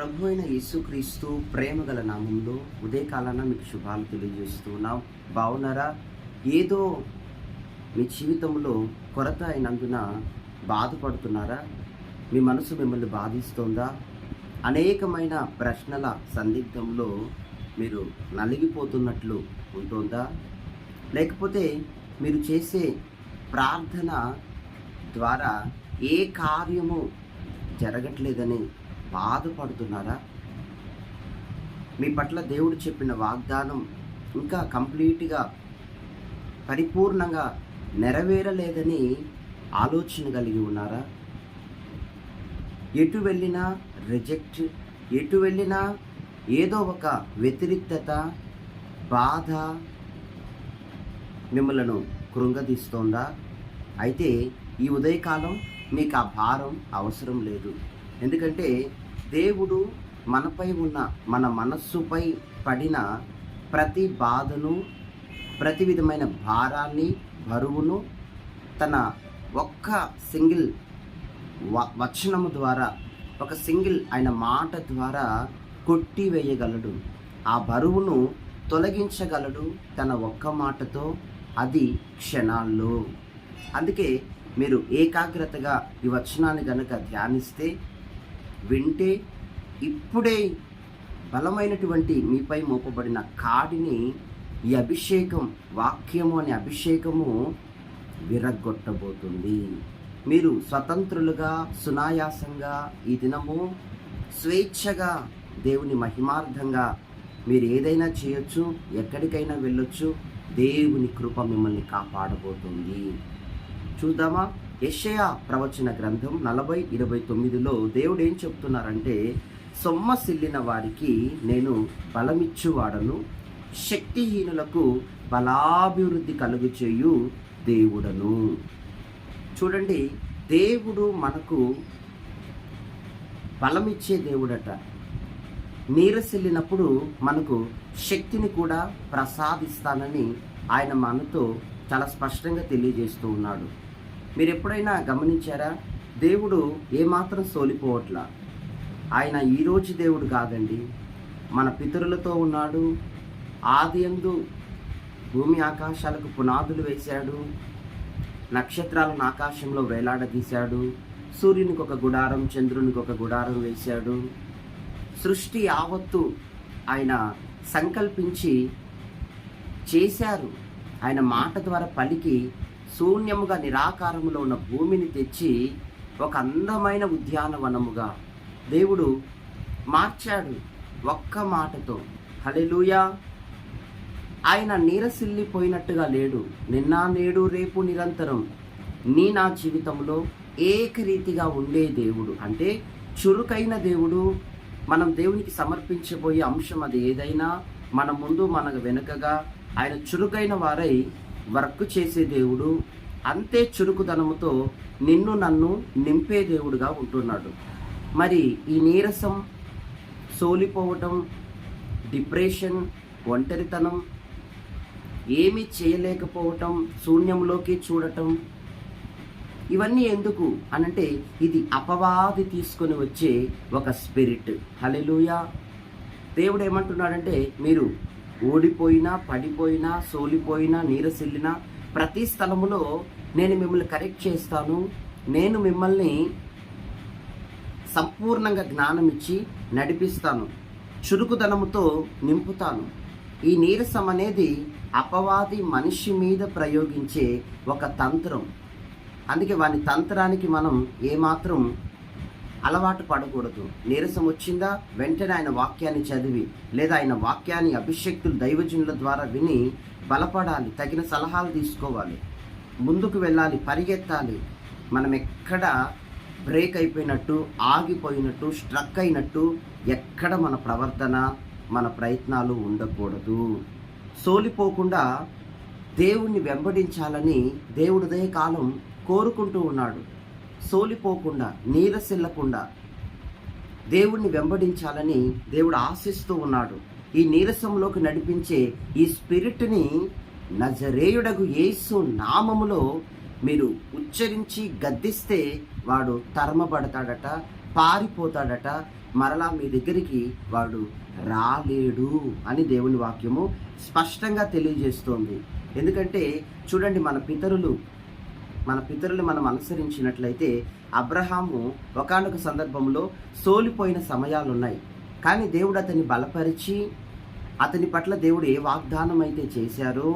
ప్రభు అయిన యేసుక్రీస్తు ప్రేమ గల నామంలో ఉదయకాలాన మీకు శుభాలు తెలియజేస్తున్నాం బాగున్నారా ఏదో మీ జీవితంలో కొరత అయినందున బాధపడుతున్నారా? మీ మనసు మిమ్మల్ని బాధిస్తోందా? అనేకమైన ప్రశ్నల సందిగ్ధంలో మీరు నలిగిపోతున్నట్లు ఉంటుందా? లేకపోతే మీరు చేసే ప్రార్థన ద్వారా ఏ కార్యము జరగట్లేదని బాధపడుతున్నారా? మీ పట్ల దేవుడు చెప్పిన వాగ్దానం ఇంకా కంప్లీట్గా పరిపూర్ణంగా నెరవేరలేదని ఆలోచన కలిగి ఉన్నారా? ఎటు వెళ్ళినా రిజెక్ట్ ఎటు వెళ్ళినా ఏదో ఒక వ్యతిరిక్తత బాధ మిమ్మలను కృంగదీస్తోందా? అయితే ఈ ఉదయకాలం మీకు ఆ భారం అవసరం లేదు. ఎందుకంటే దేవుడు మనపై ఉన్న మన మనస్సుపై పడిన ప్రతి బాధను ప్రతి విధమైన భారాన్ని బరువును తన ఒక్క సింగిల్ వచనము ద్వారా ఒక సింగిల్ ఆయన మాట ద్వారా కొట్టివేయగలడు. ఆ బరువును తొలగించగలడు తన ఒక్క మాటతో అది క్షణాల్లో. అందుకే మీరు ఏకాగ్రతగా ఈ వచనాన్ని కనుక ధ్యానిస్తే వింటే ఇప్పుడే బలమైనటువంటి మీపై మోపబడిన కాడిని ఈ అభిషేకం వాక్యము అనే అభిషేకము విరగ్గొట్టబోతుంది. మీరు స్వతంత్రులుగా సునాయాసంగా ఈ దినము స్వేచ్ఛగా దేవుని మహిమార్థంగా మీరు ఏదైనా చేయొచ్చు ఎక్కడికైనా వెళ్ళొచ్చు దేవుని కృప మిమ్మల్ని కాపాడబోతుంది. చూద్దామా? యషయా ప్రవచన గ్రంథం నలభై ఇరవై తొమ్మిదిలో దేవుడు ఏం చెప్తున్నారంటే సొమ్మసిల్లిన వారికి నేను బలమిచ్చువాడను శక్తిహీనులకు బలాభివృద్ధి కలుగు చేయు దేవుడను. చూడండి దేవుడు మనకు బలమిచ్చే దేవుడట. నీరసిల్లినప్పుడు మనకు శక్తిని కూడా ప్రసాదిస్తానని ఆయన మనతో చాలా స్పష్టంగా తెలియజేస్తూ ఉన్నాడు. మీరు ఎప్పుడైనా గమనించారా? దేవుడు ఏమాత్రం సోలిపోవట్లా. ఆయన ఈరోజు దేవుడు కాదండి. మన పితరులతో ఉన్నాడు. ఆదియందు భూమి ఆకాశాలకు పునాదులు వేశాడు. నక్షత్రాలను ఆకాశంలో వేలాడదీశాడు. సూర్యునికి ఒక గుడారం చంద్రునికి ఒక గుడారం వేశాడు. సృష్టి యావత్తు ఆయన సంకల్పించి చేశారు. ఆయన మాట ద్వారా పలికి శూన్యముగా నిరాకారములో ఉన్న భూమిని తెచ్చి ఒక అందమైన ఉద్యానవనముగా దేవుడు మార్చాడు ఒక్క మాటతో. హలెలుయా ఆయన నీరసిల్లిపోయినట్టుగా లేడు. నిన్న నేడు రేపు నిరంతరం నీ నా జీవితంలో ఏకరీతిగా ఉండే దేవుడు. అంటే చురుకైన దేవుడు మనం దేవునికి సమర్పించబోయే అంశం అది ఏదైనా మన ముందు మన వెనుకగా ఆయన చురుకైన వారై వర్క్ చేసే దేవుడు అంతే చురుకుదనముతో నిన్ను నన్ను నింపే దేవుడుగా ఉంటున్నాడు. మరి ఈ నీరసం సోలిపోవటం డిప్రెషన్ ఒంటరితనం ఏమీ చేయలేకపోవటం శూన్యంలోకి చూడటం ఇవన్నీ ఎందుకు అనంటే ఇది అపవాది తీసుకొని వచ్చే ఒక స్పిరిట్. హలెలుయా దేవుడు ఏమంటున్నాడంటే మీరు ఓడిపోయినా పడిపోయినా సోలిపోయినా నీరసిల్లినా ప్రతి స్థలములో నేను మిమ్మల్ని కరెక్ట్ చేస్తాను. నేను మిమ్మల్ని సంపూర్ణంగా జ్ఞానం ఇచ్చి నడిపిస్తాను. చురుకుదనముతో నింపుతాను. ఈ నీరసం అనేది అపవాది మనిషి మీద ప్రయోగించే ఒక తంత్రం. అందుకే వాని తంత్రానికి మనం ఏమాత్రం అలవాటు పడకూడదు. నీరసం వచ్చిందా? వెంటనే ఆయన వాక్యాన్ని చదివి లేదా ఆయన వాక్యాన్ని అభిషక్తులు దైవజనుల ద్వారా విని బలపడాలి తగిన సలహాలు తీసుకోవాలి. ముందుకు వెళ్ళాలి పరిగెత్తాలి. మనం ఎక్కడ బ్రేక్ అయిపోయినట్టు ఆగిపోయినట్టు స్ట్రక్ అయినట్టు ఎక్కడ మన ప్రవర్తన మన ప్రయత్నాలు ఉండకూడదు. సోలిపోకుండా దేవుణ్ణి వెంబడించాలని దేవుడిదే కాలం కోరుకుంటూ ఉన్నాడు. సోలిపోకుండా నీరసిల్లకుండా దేవుణ్ణి వెంబడించాలని దేవుడు ఆశిస్తూ ఉన్నాడు. ఈ నీరసంలోకి నడిపించే ఈ స్పిరిట్ని నజరేయుడగు యేసు నామములో మీరు ఉచ్చరించి గద్దిస్తే వాడు తరమబడతాడట పారిపోతాడట మరలా మీ దగ్గరికి వాడు రాలేడు అని దేవుని వాక్యము స్పష్టంగా తెలియజేస్తోంది. ఎందుకంటే చూడండి మన పితరులు మన పితరులు మనం అనుసరించినట్లయితే అబ్రహాము ఒకనొక సందర్భంలో సోలిపోయిన సమయాలు ఉన్నాయి కానీ దేవుడు అతన్ని బలపరిచి అతని పట్ల దేవుడు ఏ వాగ్దానం అయితే చేశారో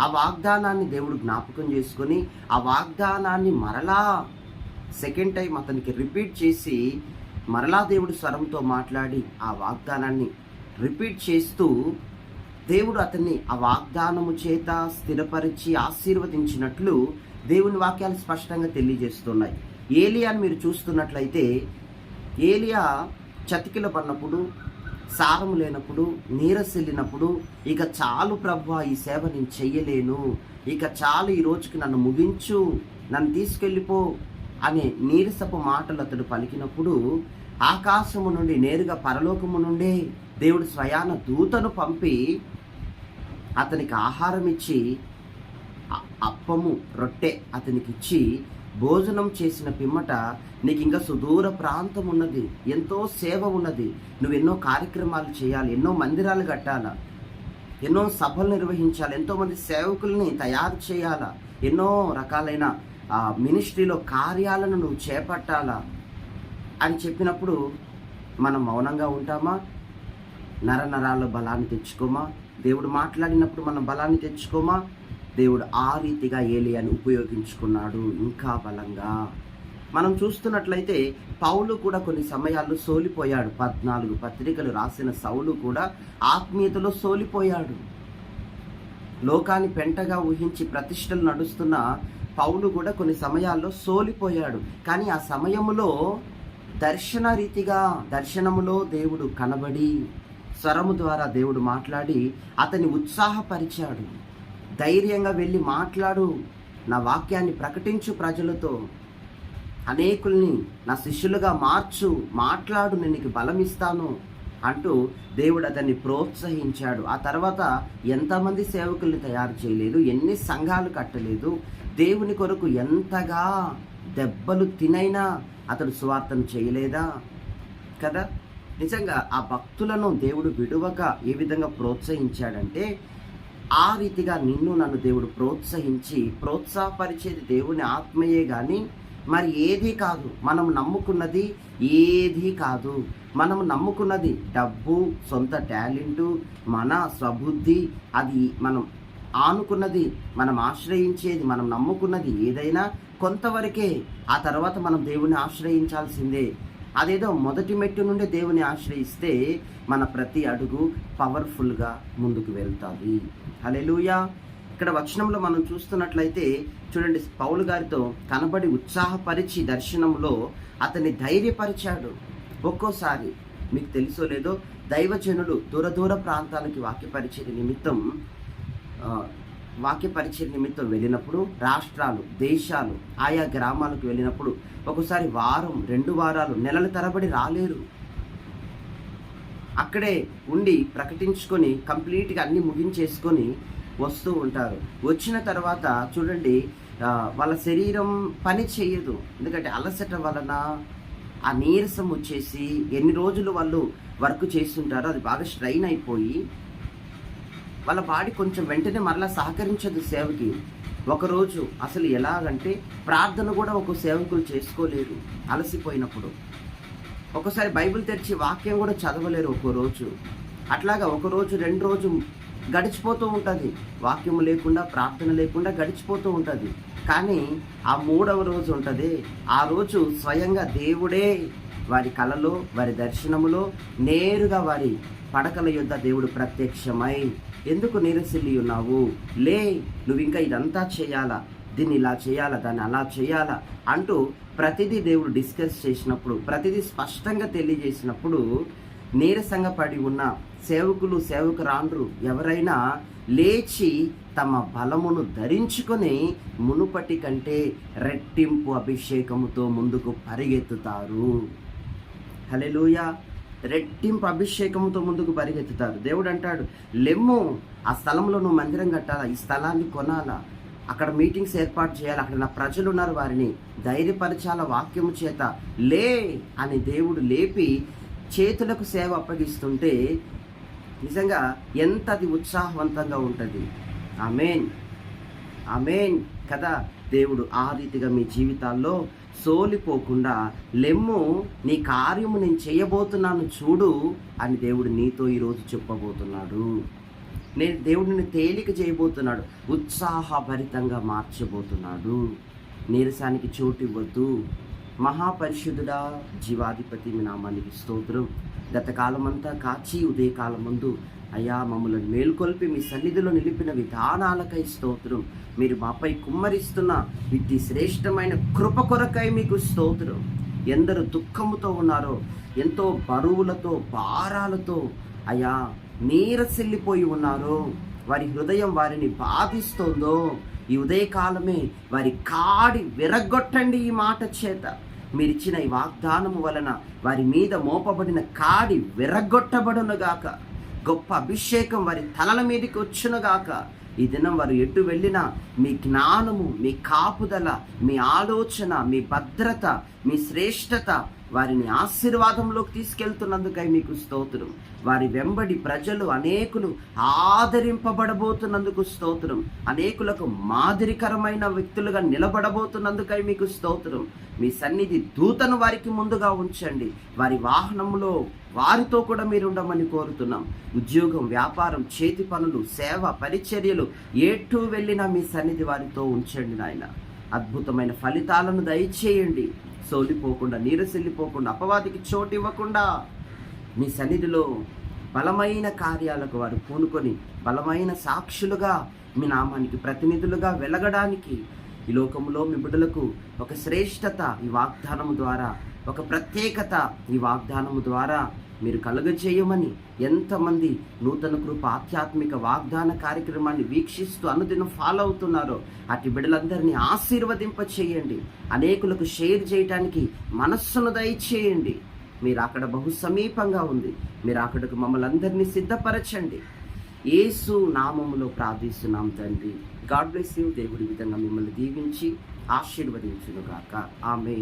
ఆ వాగ్దానాన్ని దేవుడు జ్ఞాపకం చేసుకొని ఆ వాగ్దానాన్ని మరలా సెకండ్ టైం అతనికి రిపీట్ చేసి మరలా దేవుడు స్వరంతో మాట్లాడి ఆ వాగ్దానాన్ని రిపీట్ చేస్తూ దేవుడు అతన్ని ఆ వాగ్దానము చేత స్థిరపరిచి ఆశీర్వదించినట్లు దేవుని వాక్యాలు స్పష్టంగా తెలియజేస్తున్నాయి. ఏలియాని మీరు చూస్తున్నట్లయితే ఏలియా చతికిల పడినప్పుడు సారము లేనప్పుడు నీరసెళ్ళినప్పుడు ఇక చాలు ప్రభు ఈ సేవ నేను చెయ్యలేను. ఇక చాలు ఈ రోజుకి నన్ను ముగించు. నన్ను తీసుకెళ్ళిపో అనే నీరసపు మాటలు అతడు పలికినప్పుడు ఆకాశము నుండి నేరుగా పరలోకము నుండే దేవుడు స్వయాన దూతను పంపి అతనికి ఆహారం ఇచ్చి అప్పము రొట్టె అతనికి ఇచ్చి భోజనం చేసిన పిమ్మట నీకు ఇంకా సుదూర ప్రాంతం ఉన్నది ఎంతో సేవ ఉన్నది నువ్వు ఎన్నో కార్యక్రమాలు చేయాలి ఎన్నో మందిరాలు కట్టాలా ఎన్నో సభలు నిర్వహించాలి ఎంతోమంది సేవకుల్ని తయారు చేయాలా ఎన్నో రకాలైన మినిస్ట్రీలో కార్యాలను నువ్వు చేపట్టాలా అని చెప్పినప్పుడు మనం మౌనంగా ఉంటామా? నరనరాల బలాన్ని తెచ్చుకోమా? దేవుడు మాట్లాడినప్పుడు మనం బలాన్ని తెచ్చుకోమా? దేవుడు ఆ రీతిగా ఏలియాని ఉపయోగించుకున్నాడు ఇంకా బలంగా. మనం చూస్తున్నట్లయితే పౌలు కూడా కొన్ని సమయాల్లో సోలిపోయాడు. పద్నాలుగు పత్రికలు రాసిన సౌలు కూడా ఆత్మీయతలో సోలిపోయాడు. లోకాన్ని పెంటగా ఊహించి ప్రతిష్టలు నడుస్తున్న పౌలు కూడా కొన్ని సమయాల్లో సోలిపోయాడు. కానీ ఆ సమయంలో దర్శన రీతిగా దర్శనములో దేవుడు కనబడి స్వరము ద్వారా దేవుడు మాట్లాడి అతని ఉత్సాహపరిచాడు. ధైర్యంగా వెళ్ళి మాట్లాడు. నా వాక్యాన్ని ప్రకటించు ప్రజలతో. అనేకుల్ని నా శిష్యులుగా మార్చు. మాట్లాడు నేను నీకు బలమిస్తాను అంటూ దేవుడు అతన్ని ప్రోత్సహించాడు. ఆ తర్వాత ఎంతమంది సేవకుల్ని తయారు చేయలేదు ఎన్ని సంఘాలు కట్టలేదు. దేవుని కొరకు ఎంతగా దెబ్బలు తినైనా అతడు సువార్థం చేయలేదా? కదా? నిజంగా ఆ భక్తులను దేవుడు విడువక ఏ విధంగా ప్రోత్సహించాడంటే ఆ రీతిగా నిన్ను నన్ను దేవుడు ప్రోత్సహించి ప్రోత్సాహపరిచేది దేవుని ఆత్మయే కానీ మరి ఏది కాదు. మనం నమ్ముకున్నది ఏది కాదు. మనం నమ్ముకున్నది డబ్బు సొంత టాలెంటు మన స్వబుద్ధి అది మనం ఆనుకున్నది మనం ఆశ్రయించేది మనం నమ్ముకున్నది ఏదైనా కొంతవరకే. ఆ తర్వాత మనం దేవుని ఆశ్రయించాల్సిందే. అదేదో మొదటి మెట్టు నుండి దేవుని ఆశ్రయిస్తే మన ప్రతి అడుగు పవర్ఫుల్గా ముందుకు వెళ్తుంది. హలెలుయా ఇక్కడ వచనంలో మనం చూస్తున్నట్లయితే చూడండి పౌలు గారితో కనబడి ఉత్సాహపరిచి దర్శనంలో అతన్ని ధైర్యపరిచాడు. ఒక్కోసారి మీకు తెలుసో లేదో దైవజనులు దూర దూర ప్రాంతాలకి వాక్యపరిచే నిమిత్తం వాక్య పరిచయ నిమిత్తం వెళ్ళినప్పుడు రాష్ట్రాలు దేశాలు ఆయా గ్రామాలకు వెళ్ళినప్పుడు ఒకసారి వారం రెండు వారాలు నెలల తరబడి రాలేరు. అక్కడే ఉండి ప్రకటించుకొని కంప్లీట్గా అన్ని ముగించేసుకొని వస్తూ ఉంటారు. వచ్చిన తర్వాత చూడండి వాళ్ళ శరీరం పని చేయదు. ఎందుకంటే అలసట వలన ఆ నీరసం వచ్చేసి ఎన్ని రోజులు వాళ్ళు వర్క్ చేస్తుంటారో అది బాగా స్ట్రైన్ అయిపోయి వాళ్ళ బాడీ కొంచెం వెంటనే మరలా సహకరించదు సేవకి. ఒకరోజు అసలు ఎలాగంటే ప్రార్థన కూడా ఒక సేవకులు చేసుకోలేరు అలసిపోయినప్పుడు. ఒకసారి బైబిల్ తెరిచి వాక్యం కూడా చదవలేరు ఒక్కో రోజు అట్లాగా ఒకరోజు రెండు రోజు గడిచిపోతూ ఉంటుంది. వాక్యం లేకుండా ప్రార్థన లేకుండా గడిచిపోతూ ఉంటుంది. కానీ ఆ మూడవ రోజు ఉంటుంది. ఆ రోజు స్వయంగా దేవుడే వారి కలలో వారి దర్శనములో నేరుగా వారి పడకల యొద్ద దేవుడు ప్రత్యక్షమై ఎందుకు నీరసిల్లి ఉన్నావు? లే నువ్వు ఇంకా ఇదంతా చేయాలా? దీన్ని ఇలా చేయాలా? దాన్ని అలా చేయాలా? అంటూ ప్రతిదీ దేవుడు డిస్కస్ చేసినప్పుడు ప్రతిదీ స్పష్టంగా తెలియజేసినప్పుడు నీరసంగా పడి ఉన్న సేవకులు సేవకురాండ్రు ఎవరైనా లేచి తమ బలమును ధరించుకొని మునుపటి కంటే రెట్టింపు అభిషేకముతో ముందుకు పరిగెత్తుతారు. హలెలూయ రెట్టింపు అభిషేకంతో ముందుకు పరిగెత్తుతారు. దేవుడు అంటాడు లెమ్ము ఆ స్థలంలో నువ్వు మందిరం కట్టాలా? ఈ స్థలాన్ని కొనాలా? అక్కడ మీటింగ్స్ ఏర్పాటు చేయాలి? అక్కడ నా ప్రజలు ఉన్నారు వారిని. ధైర్యపరచాల వాక్యము చేత? లే అని దేవుడు లేపి చేతులకు సేవ అప్పగిస్తుంటే నిజంగా ఎంత అది ఉత్సాహవంతంగా ఉంటుంది. ఆమెన్. ఆమెన్ కదా దేవుడు ఆ రీతిగా మీ జీవితాల్లో సోలిపోకుండా లెమ్ము నీ కార్యము నేను చేయబోతున్నాను చూడు అని దేవుడు నీతో ఈరోజు చెప్పబోతున్నాడు. నేను దేవుడిని తేలిక చేయబోతున్నాడు ఉత్సాహభరితంగా మార్చబోతున్నాడు. నీరసానికి చోటు ఇవ్వద్దు. మహాపరిశుద్ధుడా జీవాధిపతి మీ నామానికి స్తోత్రం. గతకాలమంతా కాచి ఉదయకాలం ముందు అయ్యా మమ్మల్ని మేల్కొల్పి మీ సన్నిధిలో నిలిపిన విధానాలకై స్తోత్రం. మీరు మాపై కుమ్మరిస్తున్న ఇట్టి శ్రేష్టమైన కృప కొరకై మీకు స్తోత్రం. ఎందరు దుఃఖముతో ఉన్నారో ఎంతో బరువులతో భారాలతో అయ్యా నీరసిల్లిపోయి ఉన్నారో వారి హృదయం వారిని బాధిస్తోందో ఈ ఉదయకాలమే వారి కాడి విరగొట్టండి ఈ మాట చేత. మీరిచ్చిన ఈ వాగ్దానము వలన వారి మీద మోపబడిన కాడి విరగొట్టబడునుగాక గొప్ప అభిషేకం వారి తలల మీదకి వచ్చునుగాక ఈ దినం వారు ఎటు వెళ్ళినా మీ జ్ఞానము మీ కాపుదల మీ ఆలోచన మీ భద్రత మీ శ్రేష్టత వారిని ఆశీర్వాదంలోకి తీసుకెళ్తున్నందుకై మీకు స్తోత్రం. వారి వెంబడి ప్రజలు అనేకులు ఆదరింపబడబోతున్నందుకు స్తోత్రం. అనేకులకు మాదిరికరమైన వ్యక్తులుగా నిలబడబోతున్నందుకై మీకు స్తోత్రం. మీ సన్నిధి దూతను వారికి ముందుగా ఉంచండి. వారి వాహనంలో వారితో కూడా మీరు ఉండమని కోరుతున్నాం. ఉద్యోగం వ్యాపారం చేతి పనులు సేవ పరిచర్యలు ఏటూ వెళ్ళినా మీ సన్నిధి వారితో ఉంచండి నాయన. అద్భుతమైన ఫలితాలను దయచేయండి. సోలిపోకుండా నీరసిల్లిపోకుండా అపవాదికి చోటు ఇవ్వకుండా మీ సన్నిధిలో బలమైన కార్యాలకు వారు పూనుకొని బలమైన సాక్షులుగా మీ నామానికి ప్రతినిధులుగా వెలగడానికి ఈ లోకంలో మీ బిడ్డలకు ఒక శ్రేష్టత ఈ వాగ్దానము ద్వారా ఒక ప్రత్యేకత ఈ వాగ్దానము ద్వారా మీరు కలుగజేయమని ఎంతమంది నూతన కృప ఆధ్యాత్మిక వాగ్దాన కార్యక్రమాన్ని వీక్షిస్తూ అనుదినం ఫాలో అవుతున్నారో అటు బిడ్డలందరినీ ఆశీర్వదింప చేయండి అనేకులకు షేర్ చేయటానికి మనస్సును దయచేయండి. మీరు అక్కడ బహు సమీపంగా ఉంది. మీరు అక్కడకు మమ్మల్ని అందరినీ సిద్ధపరచండి. ఏసు నామములో ప్రార్థిస్తున్నాం తండ్రి. God bless you. దేవుడి విధంగా మిమ్మల్ని దీవించి ఆశీర్వదించునుగాక ఆమె